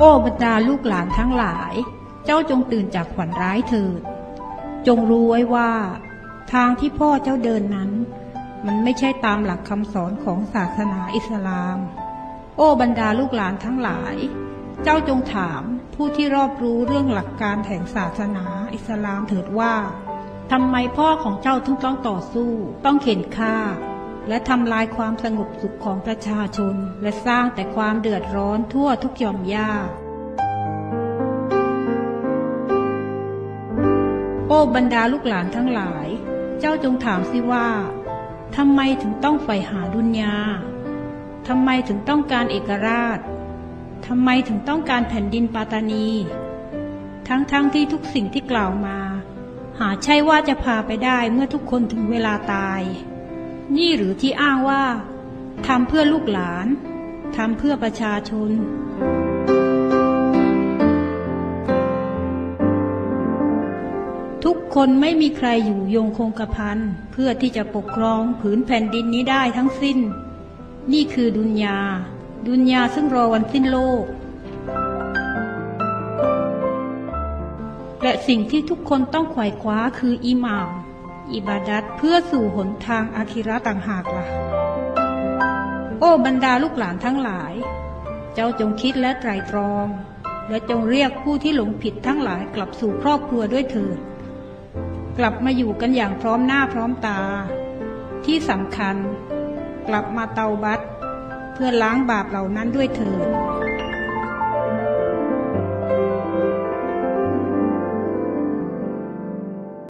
โอ้บรรดาลูกหลานทั้งหลาย เจ้าจงตื่นจากฝันร้ายเถิด จงรู้ไว้ว่า ทางที่พ่อเจ้าเดินนั้น มันไม่ใช่ตามหลักคำสอนของศาสนาอิสลาม โอ้บรรดาลูกหลานทั้งหลาย เจ้าจงถามผู้ที่รอบรู้เรื่องหลักการแห่งศาสนาอิสลามเถิดว่าทำไมพ่อของเจ้าถึงต้องต่อสู้ ต้องเข็นฆ่า และทำลายความสงบสุขของประชาชน และสร้างแต่ความเดือดร้อนทั่วทุกหย่อมย่าโอ้บรรดาลูกหลานทั้งหลาย เจ้าจงถามสิว่าทำไมถึงต้องใฝ่หาดุนยาทำไมถึงต้องการเอกราชทำไมถึงต้องการแผ่นดินปาตานี ทั้งๆทที่ทุกสิ่งที่กล่าวมา หาใช่ว่าจะพาไปได้เมื่อทุกคนถึงเวลาตาย นี่หรือที่อ้างว่าทำเพื่อลูกหลานทำเพื่อประชาชน ทุกคนไม่มีใครอยู่ยงคงกระพันเพื่อที่จะปกครองผืนแผ่นดินนี้ได้ทั้งสิ้น นี่คือดุนยา ดุนยาซึ่งรอวันสิ้นโลก และสิ่งที่ทุกคนต้องขว่คว้าคืออิหมาม อิบาดัตเพื่อสู่หนทางอาคิราะต่างหากล่ะ โอ้บรรดาลูกหลานทั้งหลาย เจ้าจงคิดและไตรตรอง และจงเรียกผู้ที่หลงผิดทั้งหลายกลับสู่ครอบครัวด้วยเถิด กลับมาอยู่กันอย่างพร้อมหน้าพร้อมตา ที่สำคัญ กลับมาเตาบัตเพื่อล้างบาปเหล่านั้นด้วยเถิด